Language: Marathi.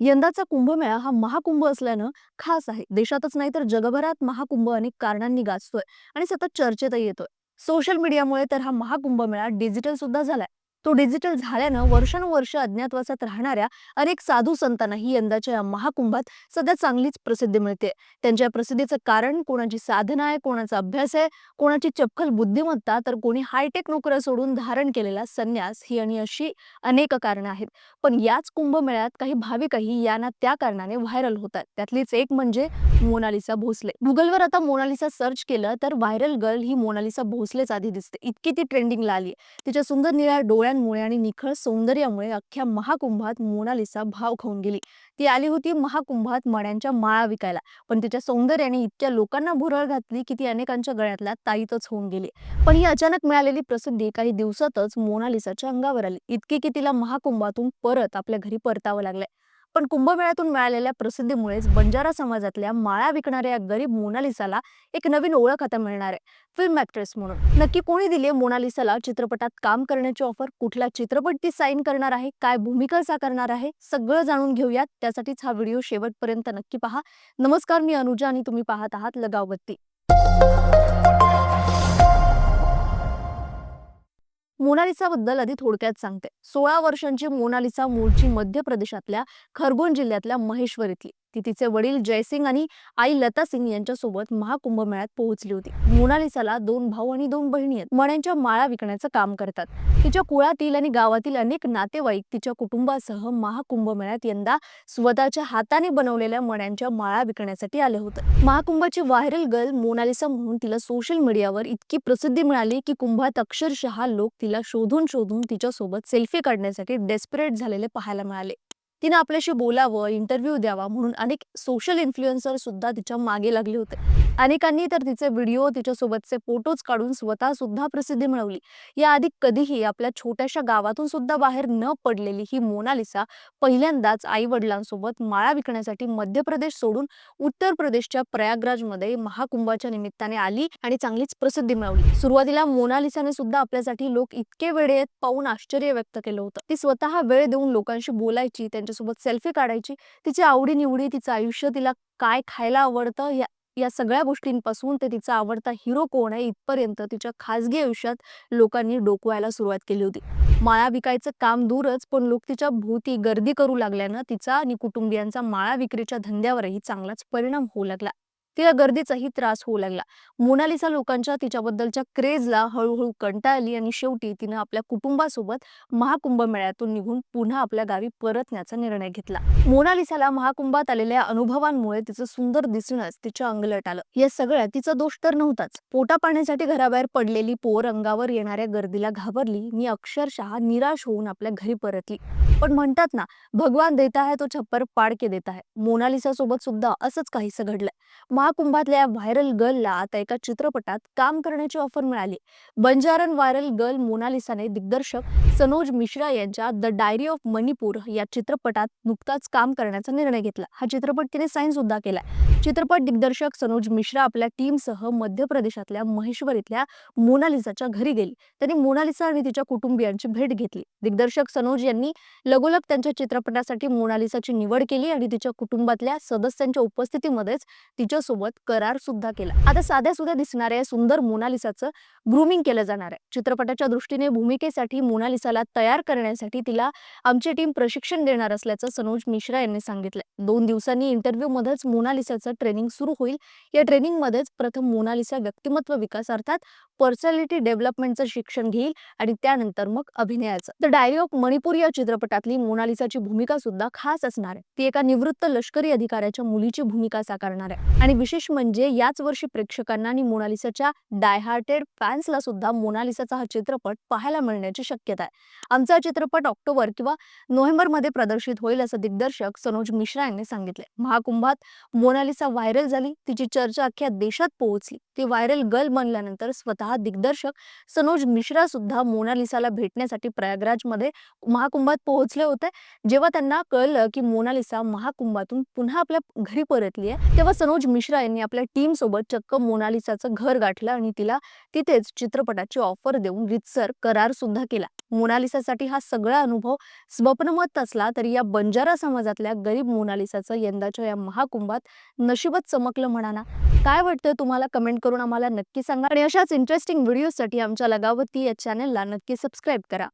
यंदाचा कुंभमेळा हा महाकुंभ असल्यानं खास आहे. देशातच नाही तर जगभरात महाकुंभ अनेक कारणांनी गाजतोय आणि सतत चर्चेतही येतोय. सोशल मीडियामुळे तर हा महाकुंभमेळा डिजिटल सुद्धा झालाय. तो डिजिटल झाल्यानं वर्षानुवर्ष अज्ञातवासात राहणाऱ्या अनेक साधू संतांनाही यंदाच्या या महाकुंभात सध्या चांगलीच प्रसिद्धी मिळते. त्यांच्या प्रसिद्धीचं कारण कोणाची साधना आहे कोणाचा अभ्यास आहे कोणाची चपखल बुद्धिमत्ता तर कोणी हायटेक नोकऱ्या सोडून धारण केलेला संन्यास ही आणि अशी अनेक कारणं आहेत. पण याच कुंभमेळ्यात काही भाविकही यांना त्या कारणाने व्हायरल होतात. त्यातलीच एक म्हणजे मोनालिसा भोसले. गुगलवर आता मोनालिसा सर्च केलं तर व्हायरल गर्ल ही मोनालिसा भोसलेच आधी दिसते. इतकी ती ट्रेंडिंगला आली तिच्या सुंदर निळ्या डोळ्या डोळ्यांमुळे आणि निखळ सौंदर्यामुळे अख्ख्या महाकुंभात मोनालिसा भाव खाऊन गेली. ती आली होती महाकुंभात मण्यांच्या माळा विकायला. पण तिच्या सौंदर्याने इतक्या लोकांना भुरळ घातली की ती अनेकांच्या गळ्यातला ताईतच होऊन गेली. पण ही अचानक मिळालेली प्रसिद्धी काही दिवसातच मोनालिसाच्या अंगावर आली. इतकी की तिला महाकुंभातून परत आपल्या घरी परतावं लागलंय. पण कुंभमेळ्यातून मिळालेल्या प्रसिद्धीमुळेच बंजारा समाजातल्या माळा विकणाऱ्या या गरीब मोनालिसाला एक नवीन ओळख आता मिळणार आहे. फिल्म ऍक्ट्रेस म्हणून. नक्की कोणी दिली मोनालिसाला? चित्रपटात काम करण्याची ऑफर कुठला चित्रपट ती साईन करणार आहे? काय भूमिका साकारणार आहे? सगळं जाणून घेऊयात. त्यासाठीच हा व्हिडिओ शेवटपर्यंत नक्की पहा. नमस्कार मी अनुजा आणि तुम्ही पाहत आहात लगावबत्ती. मोनालिसाबद्दल आधी थोडक्यात सांगते. सोळा वर्षांची मोनालिसा मूळची मध्य प्रदेशातल्या खरगोन जिल्ह्यातल्या महेश्वरीतली. ती तिचे वडील जयसिंग आणि आई लता सिंग यांच्यासोबत महाकुंभमेळ्यात पोहोचली होती. मोनालिसाला दोन भाऊ आणि दोन बहिणी आहेत. मण्यांच्या माळा विकण्याचं काम करतात. तिच्या कुळातील आणि गावातील अनेक नातेवाईक तिच्या कुटुंबासह महाकुंभमेळ्यात यंदा स्वतःच्या हाताने बनवलेल्या मण्यांच्या माळा विकण्यासाठी आले होते. महाकुंभाची व्हायरल गर्ल मोनालिसा म्हणून तिला सोशल मीडियावर इतकी प्रसिद्धी मिळाली की कुंभात अक्षरशः लोक तिला शोधून शोधून तिच्यासोबत सेल्फी काढण्यासाठी डेस्परेट झालेले पाहायला मिळाले. तिनं आपल्याशी बोलावं इंटरव्ह्यू द्यावा म्हणून अनेक सोशल इन्फ्लुएन्सर सुद्धा तिच्यामागे लागले होते. अनेकांनी तर तिचे व्हिडिओ तिच्यासोबतचे फोटोज काढून स्वतः सुद्धा प्रसिद्धी मिळवली. याआधी कधीही आपल्या छोट्याशा गावातून सुद्धा बाहेर न पडलेली ही मोनालिसा पहिल्यांदाच आई वडिलांसोबत माळा विकण्यासाठी मध्य प्रदेश सोडून उत्तर प्रदेशच्या प्रयागराजमध्ये महाकुंभाच्या निमित्ताने आली आणि चांगलीच प्रसिद्धी मिळवली. सुरुवातीला मोनालिसाने सुद्धा आपल्यासाठी लोक इतके वेळेत पाहून आश्चर्य व्यक्त केलं होतं. ती स्वतः वेळ देऊन लोकांशी बोलायची त्यांच्यासोबत सेल्फी काढायची तिची आवडीनिवडी तिचं आयुष्य तिला काय खायला आवडतं या सगळ्या गोष्टींपासून ते तिचा आवडता हिरो कोण आहे इथपर्यंत तिच्या खासगी आयुष्यात लोकांनी डोकवायला सुरुवात केली होती. माळा विकायचं काम दूरच पण लोक तिच्या भोवती गर्दी करू लागल्यानं तिचा आणि कुटुंबियांचा माळा विक्रीच्या धंद्यावरही चांगलाच परिणाम होऊ लागला. तिला गर्दीचाही त्रास होऊ लागला. मोनालिसा लोकांच्या तिच्याबद्दलच्या क्रेजला हळूहळू कंटाळली आणि शेवटी तिनं आपल्या कुटुंबासोबत महाकुंभ मेळ्यातून निघून पुन्हा आपल्या गावी परतण्याचा निर्णय घेतला. मोनालिसाला महाकुंभात आलेल्या अनुभवांमुळे तिचं सुंदर दिसणंच तिच्या अंगलट आलं. या सगळ्या तिचा दोष तर नव्हताच. पोटा पाण्यासाठी घराबाहेर पडलेली पोर अंगावर येणाऱ्या गर्दीला घाबरली मी अक्षरशः निराश होऊन आपल्या घरी परतली. पण म्हणतात ना भगवान देता है तो छप्पर पाड के देता है मोनालिसा सोबत सुद्धा असंच काहीसं घडलंय. महाकुंभातल्या व्हायरल गर्लला आता एका चित्रपटात काम करण्याची ऑफर मिळाली. बंजारन व्हायरल गर्ल मोनालिसाने दिग्दर्शक सनोज मिश्रा यांच्या द डायरी ऑफ मणिपूर या चित्रपटात नुकताच काम करण्याचा निर्णय घेतला. हा चित्रपट तिने साईन सुद्धा केलाय. चित्रपट दिग्दर्शक सनोज मिश्रा आपल्या टीमसह मध्य प्रदेशातल्या महेश्वरीतल्या मोनालिसाच्या घरी गेली. त्यांनी मोनालिसा आणि तिच्या कुटुंबियांची भेट घेतली. दिग्दर्शक सनोज यांनी लगोलग त्यांच्या चित्रपटासाठी मोनालिसाची निवड केली आणि तिच्या कुटुंबातल्या सदस्यांच्या उपस्थितीमध्येच तिच्यासोबत करार सुद्धा केला. आता साध्या सुद्धा दिसणाऱ्या सुंदर मोनालिसाचं ग्रूमिंग केलं जाणार आहे. चित्रपटाच्या दृष्टीने भूमिकेसाठी मोनालिसाला तयार करण्यासाठी तिला आमची टीम प्रशिक्षण देणार असल्याचं सनोज मिश्रा यांनी सांगितलं. दोन दिवसांनी इंटरव्ह्यू मध्येच मोनालिसाचं ट्रेनिंग सुरू होईल. या ट्रेनिंग मध्येच प्रथम मोनालिसा व्यक्तिमत्व विकास अर्थात पर्सनॅलिटी डेव्हलपमेंटचं शिक्षण घेईल आणि त्यानंतर मग अभिनयाचं. तर डायरी ऑफ मणिपूर या चित्रपटातली मोनालिसाची भूमिका सुद्धा खास असणार आहे. ती एका निवृत्त लष्करी अधिकाऱ्याच्या मुलीची भूमिका साकारणार आहे. आणि विशेष म्हणजे याच वर्षी प्रेक्षकांना आणि मोनालिसाच्या डायहार्टेड फॅन्सला सुद्धा मोनालिसाचा हा चित्रपट पाहायला मिळण्याची शक्यता आहे. आमचा चित्रपट ऑक्टोबर किंवा नोव्हेंबरमध्ये प्रदर्शित होईल असं दिग्दर्शक सनोज मिश्रा यांनी सांगितले महाकुंभात मोनालिसा व्हायरल झाली. तिची चर्चा अख्ख्या देशात पोहोचली. ती व्हायरल गर्ल बनल्यानंतर स्वतः दिग्दर्शक सनोज मिश्रा सुद्धा मोनालिसाला भेटण्यासाठी प्रयागराजमध्ये महाकुंभात पोहोचले होते. जेव्हा त्यांना कळलं की मोनालिसा महाकुंभातून पुन्हा आपल्या घरी परतली आहे तेव्हा सनोज मिश्रा यांनी आपल्या टीम सोबत चक्क मोनालिसाचं घर गाठलं आणि तिला तिथेच चित्रपटाची ऑफर देऊन रितसर करार सुद्धा केला. मोनालिसासाठी हा सगळा अनुभव स्वप्नमत असला तरी या बंजारा समाजातल्या गरीब मोनालिसाचं यंदाच्या या महाकुंभात नशीबच चमकलं म्हणा ना काय वाटतं तुम्हाला? कमेंट करून आम्हाला नक्की सांगा. आणि अशाच इंटरेस्टिंग व्हिडिओसाठी आमच्या लगावती या चॅनलला नक्की सबस्क्राईब करा.